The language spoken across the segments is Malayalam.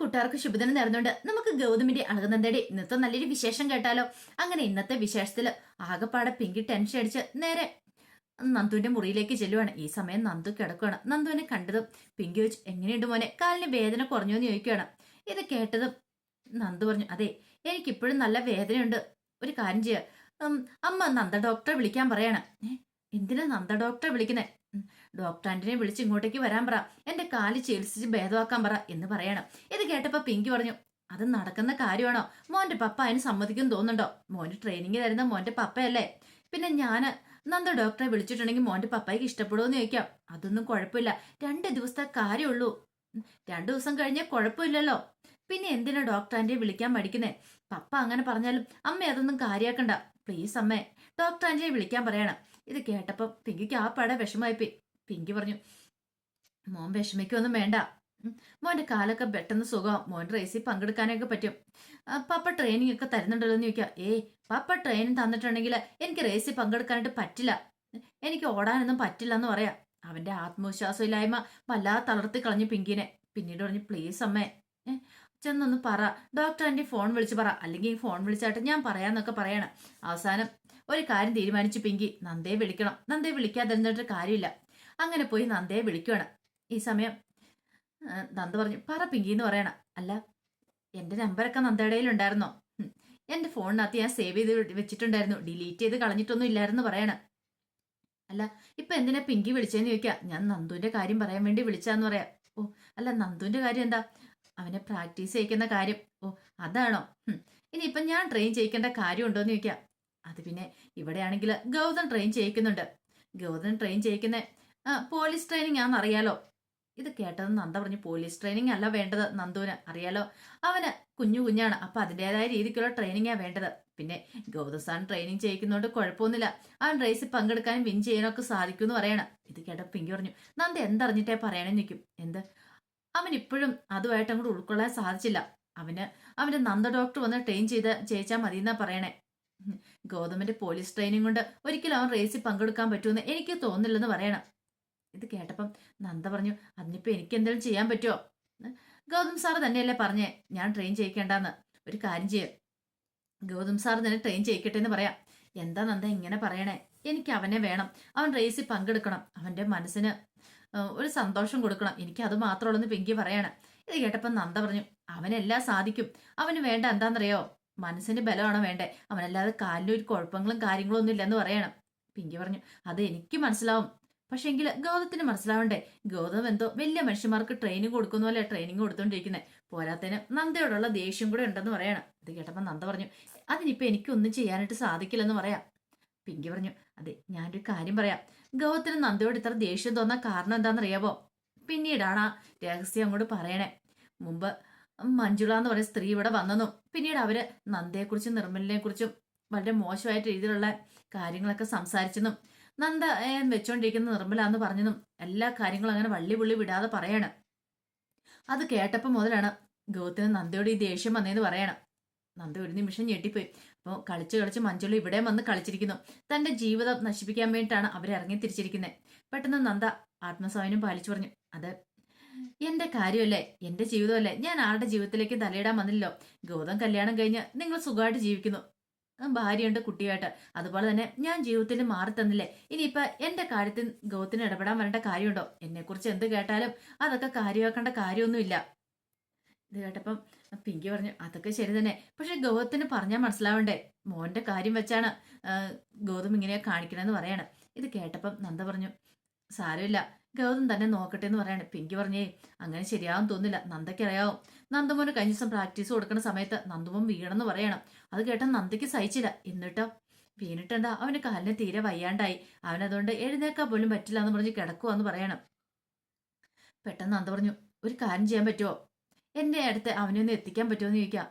കൂട്ടുകാർക്ക് ശുഭദിനം നേർന്നുകൊണ്ട് നമുക്ക് ഗൗതമിന്റെ അളകുന്നതയുടെ ഇന്നത്തെ നല്ലൊരു വിശേഷം കേട്ടാലോ? അങ്ങനെ ഇന്നത്തെ വിശേഷത്തിൽ ആകെപ്പാടെ പിങ്കി ടെൻഷൻ അടിച്ച് നേരെ നന്ദുവിന്റെ മുറിയിലേക്ക് ചെല്ലുവാണ്. ഈ സമയം നന്ദു കിടക്കുകയാണ് നന്ദുവിനെ കണ്ടതും പിങ്കി വെച്ച് എങ്ങനെയുണ്ട് മോനെ? കാലിന് വേദന കുറഞ്ഞു എന്ന് ചോദിക്കുകയാണ് ഇത് കേട്ടതും നന്ദു പറഞ്ഞു അതെ എനിക്കിപ്പോഴും നല്ല വേദനയുണ്ട്. ഒരു കാര്യം ചെയ്യുക അമ്മ നന്ദ ഡോക്ടറെ വിളിക്കാൻ പറയാണ്. എന്തിനാ നന്ദ ഡോക്ടറെ വിളിക്കുന്നേ? ഡോക്ടർ ആന്റിനെ വിളിച്ച് ഇങ്ങോട്ടേക്ക് വരാൻ പറ. എന്റെ കാൽ ചികിത്സിച്ച് ഭേദമാക്കാൻ പറ എന്ന് പറയണം. ഇത് കേട്ടപ്പോ പിങ്കി പറഞ്ഞു അത് നടക്കുന്ന കാര്യമാണോ? മോന്റെ പപ്പ അതിന് സമ്മതിക്കും തോന്നുന്നുണ്ടോ? മോന് ട്രെയിനിങ് തരുന്ന മോന്റെ പപ്പയല്ലേ? പിന്നെ ഞാൻ നന്ദ ഡോക്ടറെ വിളിച്ചിട്ടുണ്ടെങ്കിൽ മോന്റെ പപ്പായ്ക്ക് ഇഷ്ടപ്പെടുമോ ചോദിക്കാം. അതൊന്നും കുഴപ്പമില്ല. രണ്ട് ദിവസത്തെ കാര്യമുള്ളൂ. രണ്ടു ദിവസം കഴിഞ്ഞാൽ കുഴപ്പമില്ലല്ലോ. പിന്നെ എന്തിനാ ഡോക്ടർ ആന്റിയെ വിളിക്കാൻ മടിക്കുന്നേ? പപ്പ അങ്ങനെ പറഞ്ഞാലും അമ്മ അതൊന്നും കാര്യാക്കണ്ട. പ്ലീസ് അമ്മേ ഡോക്ടർ ആന്റിയെ വിളിക്കാൻ പറയണം. ഇത് കേട്ടപ്പം പിങ്കിക്ക് ആ പട വിഷമായിപ്പോയി പിങ്കി പറഞ്ഞു മോൻ വിഷമിക്കൊന്നും വേണ്ട. മോന്റെ കാലൊക്കെ പെട്ടെന്ന് സുഖം മോൻ റേസിൽ പങ്കെടുക്കാനൊക്കെ പറ്റും. പാപ്പ ട്രെയിനിങ് ഒക്കെ തരുന്നുണ്ടല്ലോ എന്ന് ചോദിക്കാം. ഏയ് പപ്പ ട്രെയിനിങ് തന്നിട്ടുണ്ടെങ്കിൽ എനിക്ക് റേസിൽ പങ്കെടുക്കാനായിട്ട് പറ്റില്ല. എനിക്ക് ഓടാനൊന്നും പറ്റില്ല എന്ന് പറയാം. അവന്റെ ആത്മവിശ്വാസം ഇല്ലായ്മ വല്ലാതെ തളർത്തി കളഞ്ഞു പിങ്കിനെ. പിന്നീട് പറഞ്ഞു പ്ലീസ് അമ്മേ. ഏ, ചെന്നൊന്ന് പറ. ഡോക്ടർ എന്റെ ഫോൺ വിളിച്ച് പറ. അല്ലെങ്കിൽ ഫോൺ വിളിച്ചായിട്ട് ഞാൻ പറയാന്നൊക്കെ പറയണം. അവസാനം ഒരു കാര്യം തീരുമാനിച്ചു പിങ്കി. നന്ദയെ വിളിക്കണം. നന്ദയെ വിളിക്കാതിരുന്നിട്ട് കാര്യമില്ല. അങ്ങനെ പോയി നന്ദയെ വിളിക്കുവാണ്. ഈ സമയം നന്ദ പറഞ്ഞു പറ പിങ്കി എന്ന് പറയണം. അല്ല എന്റെ നമ്പറൊക്കെ നന്ദയുടെ ഉണ്ടായിരുന്നോ ഉം. എന്റെ ഫോണിനകത്ത് ഞാൻ സേവ് ചെയ്ത് വെച്ചിട്ടുണ്ടായിരുന്നു. ഡിലീറ്റ് ചെയ്ത് കളഞ്ഞിട്ടൊന്നും ഇല്ലായിരുന്നു പറയണം. അല്ല ഇപ്പൊ എന്തിനാ പിങ്കി വിളിച്ചതെന്ന് ചോദിക്കാം. ഞാൻ നന്ദുവിന്റെ കാര്യം പറയാൻ വേണ്ടി വിളിച്ചാന്ന് പറയാം. ഓ അല്ല നന്ദുവിന്റെ കാര്യം എന്താ? അവനെ പ്രാക്ടീസ് ചെയ്യിക്കുന്ന കാര്യം. ഓ അതാണോ? ഇനി ഇനിയിപ്പം ഞാൻ ട്രെയിൻ ചെയ്യിക്കേണ്ട കാര്യം ഉണ്ടോന്ന് ചോദിക്കാം. അത് പിന്നെ ഇവിടെയാണെങ്കിൽ ഗൗതം ട്രെയിൻ ചെയ്യിക്കുന്നുണ്ട്. ഗൗതം ട്രെയിൻ ചെയ്യിക്കുന്ന പോലീസ് ട്രെയിനിങ് ആണെന്നറിയാലോ? ഇത് കേട്ടത് നന്ദ പറഞ്ഞു പോലീസ് ട്രെയിനിങ് അല്ല വേണ്ടത് നന്ദുവിന് അറിയാലോ? അവന് കുഞ്ഞു കുഞ്ഞാണ് അപ്പൊ അതിന്റെതായ രീതിക്കുള്ള ട്രെയിനിങ്ങാ വേണ്ടത്. പിന്നെ ഗൗതസാൻ ട്രെയിനിങ് ചെയ്യിക്കുന്നതുകൊണ്ട് കുഴപ്പമൊന്നുമില്ല. അവൻ റേസിൽ പങ്കെടുക്കാനും വിൻ ചെയ്യാനും ചെയ്യാനൊക്കെ സാധിക്കുമെന്ന് പറയണം. ഇത് കേട്ടോ പിങ്കി പറഞ്ഞു നന്ദ എന്തറിഞ്ഞിട്ടേ പറയണേ നിൽക്കും എന്ത്? അവൻ ഇപ്പോഴും അതുമായിട്ട് അങ്ങോട്ട് ഉൾക്കൊള്ളാൻ സാധിച്ചില്ല. അവന് അവന്റെ നന്ദ ഡോക്ടർ വന്ന് ട്രെയിൻ ചെയ്ത് ചെയ്യിച്ചാൽ മതി എന്നാ പറയണേ. ഗൗതമിന്റെ പോലീസ് ട്രെയിനിങ് കൊണ്ട് ഒരിക്കലും അവൻ റേസിൽ പങ്കെടുക്കാൻ പറ്റുമെന്ന് എനിക്ക് തോന്നില്ലെന്ന് പറയണം. ഇത് കേട്ടപ്പം നന്ദ പറഞ്ഞു അതിനിപ്പോ എനിക്ക് എന്തെങ്കിലും ചെയ്യാൻ പറ്റുമോ ഗൗതം സാർ തന്നെയല്ലേ പറഞ്ഞേ ഞാൻ ട്രെയിൻ ചെയ്യിക്കേണ്ടെന്ന് ഒരു കാര്യം ചെയ്യും. ഗൗതം സാർ തന്നെ ട്രെയിൻ ചെയ്യിക്കട്ടെ എന്ന് പറയാം. എന്താ നന്ദ ഇങ്ങനെ പറയണേ? എനിക്ക് അവനെ വേണം അവൻ റേസിൽ പങ്കെടുക്കണം അവന്റെ മനസ്സിന് ഒരു സന്തോഷം കൊടുക്കണം എനിക്ക് അത് മാത്രമുള്ളെന്ന് പിങ്കി പറയാണ്. ഇത് കേട്ടപ്പോൾ നന്ദ പറഞ്ഞു അവനെല്ലാം സാധിക്കും അവന് വേണ്ട എന്താണെന്നറിയോ മനസ്സിന് ബലമാണോ വേണ്ടേ. അവനല്ലാതെ കാലിന് ഒരു കുഴപ്പങ്ങളും കാര്യങ്ങളും ഒന്നും ഇല്ലെന്ന് പറയണം. പിങ്കി പറഞ്ഞു അത് എനിക്ക് മനസ്സിലാവും. പക്ഷെ എങ്കിൽ ഗൗതത്തിന് മനസ്സിലാവണ്ടേ? ഗൗതം എന്തോ വലിയ മനുഷ്യന്മാർക്ക് ട്രെയിനിങ് കൊടുക്കുന്ന പോലെ ട്രെയിനിങ് കൊടുത്തോണ്ടിരിക്കുന്നത് പോരാത്തതിന് നന്ദയോടുള്ള ദേഷ്യം കൂടെ ഉണ്ടെന്ന് പറയണം. ഇത് കേട്ടപ്പോൾ നന്ദ പറഞ്ഞു അതിനിപ്പോ എനിക്കൊന്നും ചെയ്യാനായിട്ട് സാധിക്കില്ലെന്ന് പറയാം. പിങ്കി പറഞ്ഞു അതെ ഞാനൊരു കാര്യം പറയാം. ഗൗതത്തിന് നന്ദയോട് ഇത്ര ദേഷ്യം തോന്നാൻ കാരണം എന്താണെന്നറിയാവോ? പിന്നീടാണ് ആ രഹസ്യം അങ്ങോട്ട് പറയണേ. മുമ്പ് മഞ്ജുള എന്ന് പറയുന്ന സ്ത്രീ ഇവിടെ വന്നെന്നും പിന്നീട് അവർ നന്ദയെക്കുറിച്ചും നിർമ്മലിനെ കുറിച്ചും വളരെ മോശമായിട്ട് രീതിയിലുള്ള കാര്യങ്ങളൊക്കെ സംസാരിച്ചെന്നും നന്ദ വെച്ചോണ്ടിരിക്കുന്ന നിർമ്മല എന്ന് പറഞ്ഞതും എല്ലാ കാര്യങ്ങളും അങ്ങനെ വള്ളി പുള്ളി വിടാതെ പറയാണ്. അത് കേട്ടപ്പോൾ മുതലാണ് ഗൗതത്തിന് നന്ദയോട് ഈ ദേഷ്യം വന്നതെന്ന് പറയണം. നന്ദ ഒരു നിമിഷം ഞെട്ടിപ്പോയി. അപ്പോൾ കളിച്ച് കളിച്ച് മഞ്ജുള ഇവിടെ വന്ന് കളിച്ചിരിക്കുന്നു. തന്റെ ജീവിതം നശിപ്പിക്കാൻ വേണ്ടിയിട്ടാണ് അവരെ ഇറങ്ങി തിരിച്ചിരിക്കുന്നത് പെട്ടെന്ന് നന്ദ ആത്മസ്വാമിനും പാലിച്ചു പറഞ്ഞു. അത് എന്റെ കാര്യമല്ലേ? എന്റെ ജീവിതമല്ലേ? ഞാൻ ആളുടെ ജീവിതത്തിലേക്ക് തലയിടാൻ വന്നില്ലല്ലോ? ഗൗതം കല്യാണം കഴിഞ്ഞ് നിങ്ങൾ സുഖമായിട്ട് ജീവിക്കുന്നു. ഭാര്യയുണ്ട് കുട്ടിയായിട്ട്. അതുപോലെ തന്നെ ഞാൻ ജീവിതത്തിൽ മാറി തന്നില്ലേ? ഇനിയിപ്പൊ എന്റെ കാര്യത്തിൽ ഗൗതത്തിന് ഇടപെടാൻ വരേണ്ട കാര്യമുണ്ടോ? എന്നെ കുറിച്ച് എന്ത് കേട്ടാലും അതൊക്കെ കാര്യമാക്കേണ്ട കാര്യമൊന്നുമില്ല. ഇത് കേട്ടപ്പം പിങ്കി പറഞ്ഞു അതൊക്കെ ശരി തന്നെ. പക്ഷെ ഗൗതത്തിന് പറഞ്ഞാൽ മനസ്സിലാവണ്ടേ? മോന്റെ കാര്യം വെച്ചാണ് ഗൗതം ഇങ്ങനെ കാണിക്കണമെന്ന് പറയാണ്. ഇത് കേട്ടപ്പം നന്ദ പറഞ്ഞു സാരമില്ല. ഗൗതം തന്നെ നോക്കട്ടെ എന്ന് പറയാണ്. പിങ്കി പറഞ്ഞേ അങ്ങനെ ശരിയാവും തോന്നില്ല നന്ദയ്ക്ക് അറിയാവും? നന്ദമോന് കഴിഞ്ഞ ദിവസം പ്രാക്ടീസ് കൊടുക്കുന്ന സമയത്ത് നന്ദമോൻ വീണെന്ന് പറയണം. അത് കേട്ട നന്ദയ്ക്ക് സഹിച്ചില്ല. എന്നിട്ടോ? വീണിട്ടെന്താ? അവന് കാലിന് തീരെ വയ്യാണ്ടായി. അവനതുകൊണ്ട് എഴുന്നേക്കാൻ പോലും പറ്റില്ല എന്ന് പറഞ്ഞ് കിടക്കുവാന്ന് പറയണം. പെട്ടെന്ന് നന്ദ പറഞ്ഞു ഒരു കാര്യം ചെയ്യാൻ പറ്റുമോ എന്റെ അടുത്ത് അവനെ ഒന്ന് എത്തിക്കാൻ പറ്റുമോ എന്ന് ചോദിക്കാം.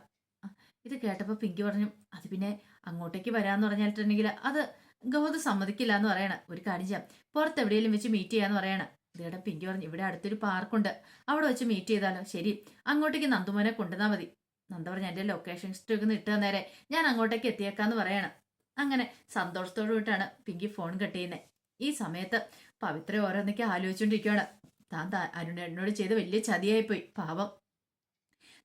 ഇത് കേട്ടപ്പോൾ പിങ്കി പറഞ്ഞു അത് പിന്നെ അങ്ങോട്ടേക്ക് വരാന്ന് പറഞ്ഞിട്ടുണ്ടെങ്കിൽ അത് ഗൗത സമ്മതിക്കില്ല എന്ന് പറയണം. ഒരു കാര്യം ചെയ്യാം. പുറത്ത് എവിടെയെങ്കിലും വെച്ച് മീറ്റ് ചെയ്യാന്ന് പറയണം. ഇതേടെ പിങ്കി പറഞ്ഞു ഇവിടെ അടുത്തൊരു പാർക്കുണ്ട്. അവിടെ വെച്ച് മീറ്റ് ചെയ്താലോ? ശരി. അങ്ങോട്ടേക്ക് നന്ദുമോനെ കൊണ്ടുവന്നാൽ മതി. നന്ദ പറഞ്ഞു എന്റെ ലൊക്കേഷൻ ഹിസ്റ്ററി ഒന്ന് ഇട്ട് തന്നേരെ. ഞാൻ അങ്ങോട്ടേക്ക് എത്തിയേക്കാന്ന് പറയണം. അങ്ങനെ സന്തോഷത്തോടു കൂട്ടാണ് പിങ്കി ഫോൺ കട്ട് ചെയ്യുന്നത് ഈ സമയത്ത് പവിത്ര ഓരോന്നൊക്കെ ആലോചിച്ചുകൊണ്ടിരിക്കുകയാണ് താൻ അരുണേട്ടനോട് ചെയ്ത് വലിയ ചതിയായിപ്പോയി പാവം.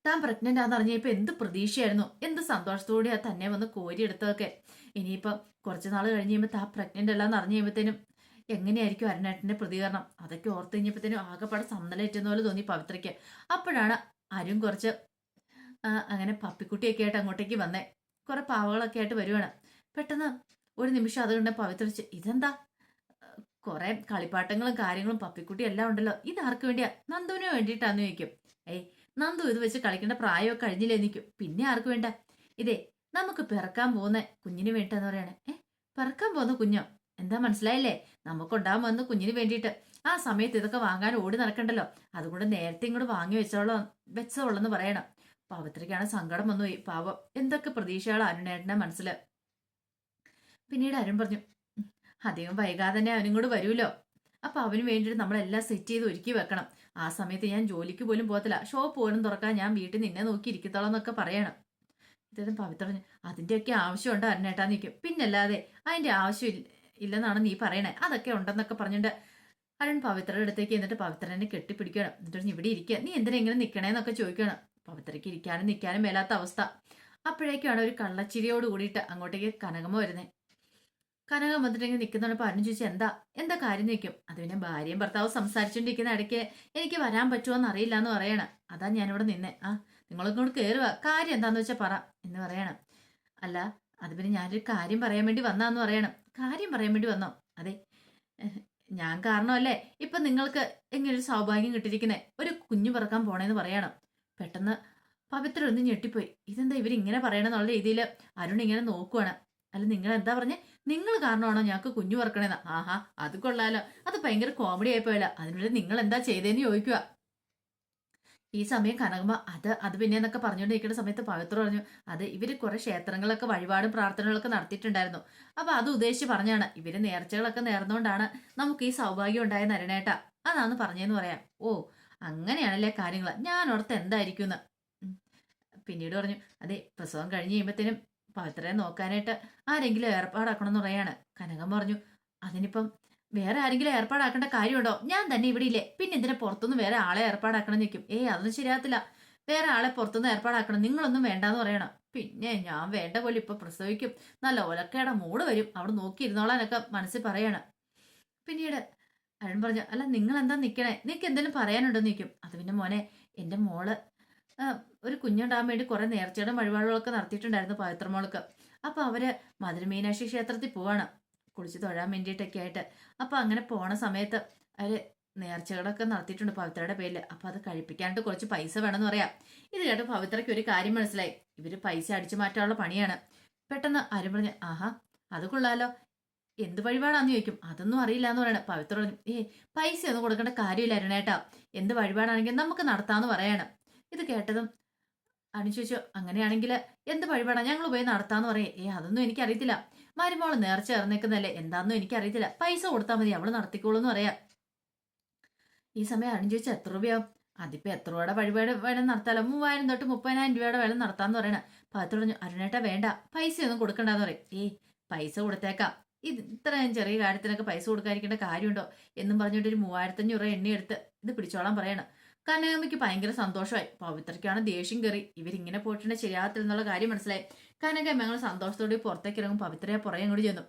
താൻ പ്രഗ്നന്റ് ആണെന്ന് അറിഞ്ഞപ്പോ എന്ത് പ്രതീക്ഷയായിരുന്നു? എന്ത് സന്തോഷത്തോടെയാ തന്നെ വന്ന് കോരിയെടുത്തതൊക്കെ. ഇനിയിപ്പം കുറച്ച് നാൾ കഴിഞ്ഞ് കഴിയുമ്പോൾ താ പ്രഗ്നന്റ് അല്ലാന്ന് അറിഞ്ഞു കഴിയുമ്പോഴത്തേനും എങ്ങനെയായിരിക്കും അരുണേട്ടന്റെ പ്രതികരണം? അതൊക്കെ ഓർത്ത് കഴിഞ്ഞപ്പോഴത്തേനും ആകെപ്പാടെ സമ്മലേറ്റുന്ന പോലെ തോന്നി പവിത്രയ്ക്ക്. അപ്പോഴാണ് അരുൺ കുറച്ച് അങ്ങനെ പപ്പിക്കുട്ടിയൊക്കെ ആയിട്ട് അങ്ങോട്ടേക്ക് വന്നേ. കുറെ പാവകളൊക്കെ ആയിട്ട് വരുവാണ്. പെട്ടെന്ന് ഒരു നിമിഷം അത് കണ്ട് പവിത്രച്ച് ഇതെന്താ? കുറെ കളിപ്പാട്ടങ്ങളും കാര്യങ്ങളും പപ്പിക്കുട്ടി എല്ലാം ഉണ്ടല്ലോ. ഇത് ആർക്ക് വേണ്ടിയാ? നന്ദുവിന് വേണ്ടിയിട്ടാന്ന് ചോദിക്കും. ഏയ് നന്ദു ഇത് വെച്ച് കളിക്കേണ്ട പ്രായമൊക്കെ കഴിഞ്ഞില്ലേ? നിൽക്കും പിന്നെ ആർക്ക് വേണ്ട? ഇതേ നമുക്ക് പിറക്കാൻ പോകുന്ന കുഞ്ഞിന് വേണ്ടിട്ടെന്ന് പറയണേ. ഏ പിറക്കാൻ പോകുന്ന കുഞ്ഞോ? എന്താ മനസ്സിലായില്ലേ? നമുക്കുണ്ടാകാൻ വന്ന് കുഞ്ഞിന് വേണ്ടിയിട്ട്. ആ സമയത്ത് ഇതൊക്കെ വാങ്ങാൻ ഓടി നടക്കണ്ടല്ലോ. അതുകൊണ്ട് നേരത്തെ ഇങ്ങോട്ട് വാങ്ങി വെച്ചോളോ വെച്ചോളെന്ന് പറയണം. പവിത്രയ്ക്കാണ് സങ്കടം വന്നുപോയി. പാവം. എന്തൊക്കെ പ്രതീക്ഷകളാണ് അരുണേട്ടന്റെ മനസ്സിൽ പിന്നീട് അരുൺ പറഞ്ഞു അധികം വൈകാതെ തന്നെ അവനും കൂടെ വരുമല്ലോ. അപ്പൊ അവന് വേണ്ടിയിട്ട് നമ്മളെല്ലാം സെറ്റ് ചെയ്ത് ഒരുക്കി വെക്കണം. ആ സമയത്ത് ഞാൻ ജോലിക്ക് പോലും പോകത്തില്ല. ഷോപ്പ് പോലും തുറക്കാൻ ഞാൻ വീട്ടിൽ നിന്നെ നോക്കി ഇരിക്കത്തോളം എന്നൊക്കെ പറയണം. ഇദ്ദേഹം പവിത്ര അതിന്റെയൊക്കെ ആവശ്യമുണ്ട് അരുണേട്ടാന്ന് നിൽക്കും പിന്നല്ലാതെ അതിന്റെ ആവശ്യം ഇല്ല- ഇല്ലെന്നാണ് നീ പറയണേ. അതൊക്കെ ഉണ്ടെന്നൊക്കെ പറഞ്ഞിട്ട് അരുൺ പവിത്രയുടെ അടുത്തേക്ക് എന്നിട്ട് പവിത്രനെ കെട്ടിപ്പിടിക്കണം എന്നിട്ട് ഇവിടെ ഇരിക്കുക നീ എന്തിനാ ഇങ്ങനെ നിൽക്കണേന്നൊക്കെ ചോദിക്കണം പവിത്രയ്ക്ക് ഇരിക്കാനും നിൽക്കാനും മേലാത്ത അവസ്ഥ. അപ്പോഴേക്കാണ് ഒരു കള്ളച്ചിരിയോട് കൂടിയിട്ട് അങ്ങോട്ടേക്ക് കനകമ്മ വരുന്നേ. കനകം വന്നിട്ടെങ്കിൽ നിൽക്കുന്നപ്പോൾ അരുൺ ചോദിച്ചു എന്താ? എന്താ കാര്യം? നിൽക്കും അത് പിന്നെ ഭാര്യയും ഭർത്താവും സംസാരിച്ചുകൊണ്ടിരിക്കുന്ന ഇടയ്ക്ക് എനിക്ക് വരാൻ പറ്റുമോ എന്ന് അറിയില്ല എന്ന് പറയണം. അതാ ഞാനിവിടെ നിന്നെ. ആ നിങ്ങളിങ്ങോട്ട് കയറുക കാര്യം എന്താന്ന് വെച്ചാൽ പറ എന്ന് പറയണം. അല്ല അത് പിന്നെ ഞാനൊരു കാര്യം പറയാൻ വേണ്ടി വന്നാന്ന് പറയണം. കാര്യം പറയാൻ വേണ്ടി വന്നോ? അതെ. ഞാൻ കാരണമല്ലേ? ഇപ്പൊ നിങ്ങൾക്ക് എങ്ങനൊരു ഒരു സൗഭാഗ്യം കിട്ടിയിരിക്കുന്നത് ഒരു കുഞ്ഞു പിറക്കാൻ പോണേന്ന് പറയണം. പെട്ടെന്ന് പവിത്ര ഒന്ന് ഞെട്ടിപ്പോയി. ഇതെന്താ ഇവരിങ്ങനെ പറയണമെന്നുള്ള രീതിയിൽ അരുൺ ഇങ്ങനെ നോക്കുവാണ്. അല്ല നിങ്ങൾ എന്താ പറഞ്ഞേ? നിങ്ങൾ കാരണമാണോ ഞങ്ങൾക്ക് കുഞ്ഞു പറക്കണേന്ന്? ആഹാ അത് കൊള്ളാലോ. അത് ഭയങ്കര കോമഡി ആയിപ്പോയല്ലോ അതിനുള്ളിൽ നിങ്ങൾ എന്താ ചെയ്തേന്ന് ചോദിക്കുക ഈ സമയം കനകുമ്പോൾ അത് അത് പിന്നെ എന്നൊക്കെ പറഞ്ഞുകൊണ്ടിരിക്കുന്ന സമയത്ത് പവിത്ര പറഞ്ഞു അത് ഇവർ കുറെ ക്ഷേത്രങ്ങളൊക്കെ വഴിപാടും പ്രാർത്ഥനകളൊക്കെ നടത്തിയിട്ടുണ്ടായിരുന്നു. അപ്പൊ അത് ഉദ്ദേശിച്ച് പറഞ്ഞാണ് ഇവർ നേർച്ചകളൊക്കെ നേർന്നുകൊണ്ടാണ് നമുക്ക് ഈ സൗഭാഗ്യം ഉണ്ടായ നരണേട്ട അതാന്ന് പറഞ്ഞെന്ന് പറയാം. ഓ അങ്ങനെയാണല്ലേ കാര്യങ്ങൾ ഞാൻ ഓർത്ത് എന്തായിരിക്കും എന്ന് പിന്നീട് പറഞ്ഞു അതെ പ്രസവം കഴിഞ്ഞ് കഴിയുമ്പോഴത്തേനും പവിത്രയെ നോക്കാനായിട്ട് ആരെങ്കിലും ഏർപ്പാടാക്കണം എന്ന് പറയാണ്. കനകം പറഞ്ഞു അതിനിപ്പം വേറെ ആരെങ്കിലും ഏർപ്പാടാക്കേണ്ട കാര്യമുണ്ടോ? ഞാൻ തന്നെ ഇവിടെ ഇല്ലേ. പിന്നെ ഇതിനെ പുറത്തുനിന്ന് വേറെ ആളെ ഏർപ്പാടാക്കണം നിൽക്കും ഏയ് അതൊന്നും ശരിയാകത്തില്ല. വേറെ ആളെ പുറത്തുനിന്ന് ഏർപ്പാടാക്കണം. നിങ്ങളൊന്നും വേണ്ടാന്ന് പറയണം. പിന്നെ ഞാൻ വേണ്ട പോലെ ഇപ്പൊ പ്രസവിക്കും. നല്ല ഒലക്കയുടെ മൂട് വരും. അവിടെ നോക്കിയിരുന്നോളാനൊക്കെ മനസ്സിൽ പറയാണ്. പിന്നീട് അരുൺ പറഞ്ഞു അല്ല നിങ്ങൾ എന്താ നിൽക്കണേ നിനക്ക് എന്തെങ്കിലും പറയാനുണ്ടോ നിൽക്കും അത് പിന്നെ മോനെ എന്റെ മോൾ ഒരു കുഞ്ഞുണ്ടാകാൻ വേണ്ടി കുറെ നേർച്ചയുടെ വഴിപാടുകളൊക്കെ നടത്തിയിട്ടുണ്ടായിരുന്നു പവിത്രമോൾക്ക്. അപ്പൊ അവർ മധുര മീനാക്ഷി ക്ഷേത്രത്തിൽ പോവാണ്. കുളിച്ച് തൊഴാൻ വേണ്ടിയിട്ടൊക്കെ ആയിട്ട് അപ്പോൾ അങ്ങനെ പോണ സമയത്ത് അവർ നേർച്ചകളൊക്കെ നടത്തിയിട്ടുണ്ട് പവിത്രയുടെ പേരിൽ അപ്പോൾ അത് കഴിപ്പിക്കാണ്ട് കുറച്ച് പൈസ വേണമെന്ന് പറയാം. ഇത് കേട്ട് പവിത്രയ്ക്ക് ഒരു കാര്യം മനസ്സിലായി. ഇവർ പൈസ അടിച്ചു മാറ്റാനുള്ള പണിയാണ്. പെട്ടെന്ന് ആരും പറഞ്ഞു ആഹാ അത് കൊള്ളാലോ. എന്ത് വഴിപാടാന്ന് ചോദിക്കും. അതൊന്നും അറിയില്ല എന്ന് പറയണം. പവിത്ര പറഞ്ഞു ഏ പൈസ ഒന്നും കൊടുക്കേണ്ട കാര്യമില്ല അരുണേട്ടാ എന്ത് വഴിപാടാണെങ്കിലും നമുക്ക് നടത്താമെന്ന് പറയണം. ഇത് കേട്ടതും അനു ചോദിച്ചു അങ്ങനെയാണെങ്കിൽ എന്ത് വഴിപാടാണ് ഞങ്ങൾ പോയി നടത്താമെന്ന് പറയേ. ഏ അതൊന്നും എനിക്കറിയത്തില്ല. മരുമോൾ നേർച്ച ഇറന്നേക്കുന്നല്ലേ എന്താണെന്നും എനിക്കറിയത്തില്ല. പൈസ കൊടുത്താൽ മതി. അവൾ നടത്തിക്കോളൂ എന്ന് പറയാം. ഈ സമയം അണി ചോദിച്ചാൽ എത്ര രൂപയാവും അതിപ്പോ എത്ര രൂപയുടെ വഴിപാട് വേണം നടത്താലോ? മൂവായിരം തൊട്ട് മുപ്പതിനായിരം രൂപയുടെ വേണം നടത്താന്ന് പറയണ. പത്ര പറഞ്ഞു അരുണേട്ട വേണ്ട. പൈസ ഒന്നും കൊടുക്കണ്ടെന്ന് പറയും. ഏയ് പൈസ കൊടുത്തേക്കാം. ഇത് ഇത്രയും ചെറിയ കാര്യത്തിനൊക്കെ പൈസ കൊടുക്കാതിരിക്കേണ്ട കാര്യമുണ്ടോ? എന്നും പറഞ്ഞിട്ട് ഒരു മൂവായിരത്തഞ്ഞൂറ് എണ്ണി എടുത്ത് ഇത് പിടിച്ചോളാൻ പറയണം. കനകമ്മയ്ക്ക് ഭയങ്കര സന്തോഷമായി. പവിത്രയ്ക്കാണ് ദേഷ്യം കയറി. ഇവരിങ്ങനെ പോയിട്ടുണ്ട് ശരിയാകത്തില്ലെന്നുള്ള കാര്യം മനസ്സിലായി. കനകമ്മ ഞങ്ങൾ സന്തോഷത്തോടെ പുറത്തേക്ക് ഇറങ്ങും. പവിത്രയെ പുറകെ അങ്ങോട്ട് ചെന്നു.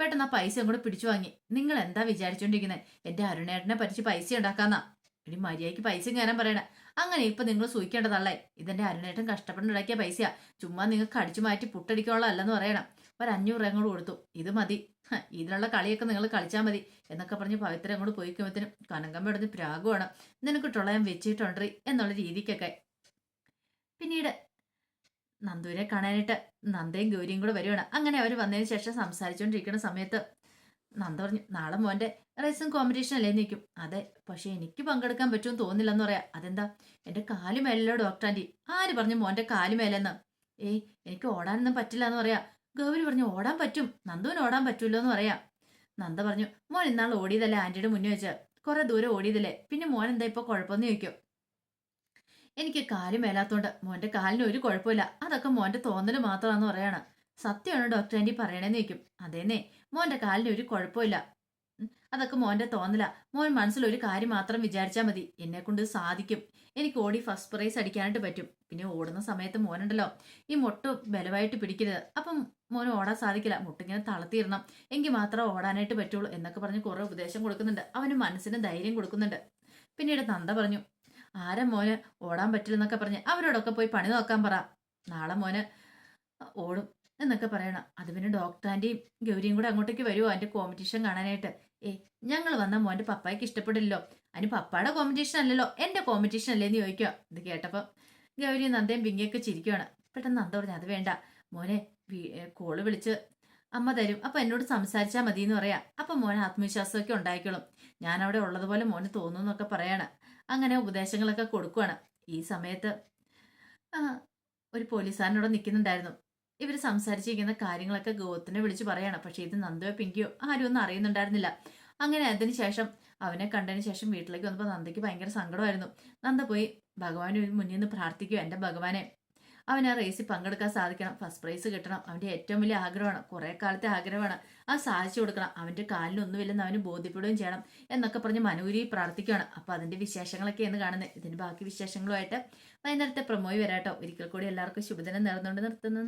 പെട്ടെന്ന് ആ പൈസ അങ്ങോട്ട് പിടിച്ചു വാങ്ങി. നിങ്ങൾ എന്താ വിചാരിച്ചോണ്ടിരിക്കുന്നത് എന്റെ അരുണേട്ടനെ പറ്റിച്ച് പൈസ ഉണ്ടാക്കാന്നാ. ഇനി മര്യാദയ്ക്ക് പൈസ കയറാൻ പറയണ. അങ്ങനെ ഇപ്പൊ നിങ്ങൾ സൂഹിക്കേണ്ടതല്ലേ ഇതെന്റെ അരുണേട്ടൻ കഷ്ടപ്പെട്ടുണ്ടാക്കിയ പൈസയാ. ചുമ്മാ നിങ്ങൾക്ക് അടിച്ചു മാറ്റി പുട്ടടിക്കാനുള്ള അല്ലെന്ന് പറയണം. ഒരു അഞ്ഞൂറ് അങ്ങോട്ട് കൊടുത്തു. ഇത് മതി. ഇതിനുള്ള കളിയൊക്കെ നിങ്ങൾ കളിച്ചാൽ മതി എന്നൊക്കെ പറഞ്ഞ് പവിത്ര അങ്ങോട്ട് പോയിക്കുമ്പോഴത്തേനും കനകമ്മ ഇടന്ന് പ്രാഗുവാണ്. നിനക്ക് ടൊളയാൻ വെച്ചിട്ടുണ്ട് എന്നുള്ള രീതിക്കൊക്കെ. പിന്നീട് നന്ദുവിനെ കാണാനായിട്ട് നന്ദയും ഗൗരിയും കൂടെ വരുവാണ്. അങ്ങനെ അവർ വന്നതിന് ശേഷം സംസാരിച്ചുകൊണ്ടിരിക്കുന്ന സമയത്ത് നന്ദ പറഞ്ഞു നാളെ മോന്റെ റേസിംഗ് കോമ്പറ്റീഷൻ അല്ലേ? നിൽക്കും അതെ പക്ഷേ എനിക്ക് പങ്കെടുക്കാൻ പറ്റുമെന്ന് തോന്നില്ലെന്ന് പറയാം. അതെന്താ? എന്റെ കാലുമേലല്ലോ ഡോക്ടർ ആന്റി. ആര് പറഞ്ഞു മോന്റെ കാലുമേലെന്ന്? ഏയ് എനിക്ക് ഓടാനൊന്നും പറ്റില്ല എന്ന് പറയാ. ഗൗരി പറഞ്ഞു ഓടാൻ പറ്റും. നന്ദുവിന് ഓടാൻ പറ്റൂല്ലോ എന്ന് പറയാം. നന്ദ പറഞ്ഞു മോൻ ഇന്നാൾ ഓടിയതല്ലേ? ആന്റിയുടെ മുന്നേ വെച്ച്. കുറെ ദൂരം ഓടിയതല്ലേ? പിന്നെ മോൻ എന്താ ഇപ്പൊ കുഴപ്പമെന്ന് ചോദിക്കും? എനിക്ക് കാൽ മേലാത്തോണ്ട് മോന്റെ കാലിന് ഒരു കുഴപ്പമില്ല. അതൊക്കെ മോന്റെ തോന്നൽ മാത്രമാണെന്ന് പറയാണ്. സത്യമാണ് ഡോക്ടർ ആന്റി പറയണേന്ന് ചോദിക്കും. അതേന്നെ മോന്റെ കാലിന് ഒരു കുഴപ്പമില്ല. അതൊക്കെ മോന്റെ തോന്നല. മോൻ മനസ്സിൽ ഒരു കാര്യം മാത്രം വിചാരിച്ചാൽ മതി. എന്നെ കൊണ്ട് സാധിക്കും. എനിക്ക് ഓടി ഫസ്റ്റ് പ്രൈസ് അടിക്കാനായിട്ട് പറ്റും. പിന്നെ ഓടുന്ന സമയത്ത് മോനുണ്ടല്ലോ. ഈ മുട്ട ബലമായിട്ട് പിടിക്കരുത്. അപ്പം മോന് ഓടാൻ സാധിക്കില്ല. മുട്ടിങ്ങനെ തളർത്തിയിടണം. എങ്കിൽ മാത്രമേ ഓടാനായിട്ട് പറ്റുള്ളൂ എന്നൊക്കെ പറഞ്ഞ് കുറെ ഉപദേശം കൊടുക്കുന്നുണ്ട്. അവന് മനസ്സിന് ധൈര്യം കൊടുക്കുന്നുണ്ട്. പിന്നീട് നന്ദ പറഞ്ഞു ആരാ മോന് ഓടാൻ പറ്റില്ലെന്നൊക്കെ പറഞ്ഞ് അവരോടൊക്കെ പോയി പണി നോക്കാൻ പറ. നാളെ മോന് ഓടും എന്നൊക്കെ പറയണം. അത് പിന്നെ ഡോക്ടർ ആന്റിയും ഗൗരിയും കൂടെ അങ്ങോട്ടേക്ക് വരുമോ അതിന്റെ കോമ്പറ്റീഷൻ കാണാനായിട്ട്. ഏ ഞങ്ങൾ വന്ന മോന്റെ പപ്പായ്ക്ക് ഇഷ്ടപ്പെടില്ലല്ലോ. അതിന് പപ്പായുടെ കോമ്പറ്റീഷൻ അല്ലല്ലോ. എന്റെ കോമ്പറ്റീഷൻ അല്ലേന്ന് ചോദിക്കുക. ഇത് കേട്ടപ്പം ഗൗരി നന്ദയും ബിങ്ങിയൊക്കെ ചിരിക്കുകയാണ് പെട്ടെന്ന് നന്ദ പറഞ്ഞു അത് വേണ്ട. മോനെ കോൾ വിളിച്ച് അമ്മ തരും. അപ്പം എന്നോട് സംസാരിച്ചാൽ മതി എന്ന് പറയാം. അപ്പം മോൻ ആത്മവിശ്വാസമൊക്കെ ഉണ്ടായിക്കോളും. ഞാൻ അവിടെ ഉള്ളതുപോലെ മോന് തോന്നുന്നു എന്നൊക്കെ പറയാണ്. അങ്ങനെ ഉപദേശങ്ങളൊക്കെ കൊടുക്കുകയാണ് ഈ സമയത്ത് ഒരു പോലീസുകാരനോട് നിൽക്കുന്നുണ്ടായിരുന്നു. ഇവർ സംസാരിച്ചിരിക്കുന്ന കാര്യങ്ങളൊക്കെ ഗോത്തിനെ വിളിച്ച് പറയാണ്. പക്ഷെ ഇത് നന്ദയോ പിങ്കിയോ ആരും ഒന്നും അറിയുന്നുണ്ടായിരുന്നില്ല. അങ്ങനെ അതിന് ശേഷം അവനെ കണ്ടതിന് ശേഷം വീട്ടിലേക്ക് വന്നപ്പോൾ നന്ദയ്ക്ക് ഭയങ്കര സങ്കടമായിരുന്നു. നന്ദ പോയി ഭഗവാന് മുന്നിൽ നിന്ന് പ്രാർത്ഥിക്കുക എന്റെ ഭഗവാനെ. അവൻ ആ റേസിൽ പങ്കെടുക്കാൻ സാധിക്കണം. ഫസ്റ്റ് പ്രൈസ് കിട്ടണം. അവന്റെ ഏറ്റവും വലിയ ആഗ്രഹമാണ്. കുറേ കാലത്തെ ആഗ്രഹമാണ്. അത് സാധിച്ചു കൊടുക്കണം. അവന്റെ കാലിനൊന്നുമില്ലെന്ന് അവന് ബോധ്യപ്പെടുകയും ചെയ്യണം എന്നൊക്കെ പറഞ്ഞ് മനൂരി പ്രാർത്ഥിക്കുകയാണ്. അപ്പോൾ അതിന്റെ വിശേഷങ്ങളൊക്കെ എന്ന് കാണുന്നത്. ഇതിന് ബാക്കി വിശേഷങ്ങളുമായിട്ട് വൈകുന്നേരത്തെ പ്രമോയി വരാട്ടോ. ഒരിക്കൽ കൂടി എല്ലാവർക്കും ശുഭദിനം നേർന്നുകൊണ്ട് നിർത്തുന്നു.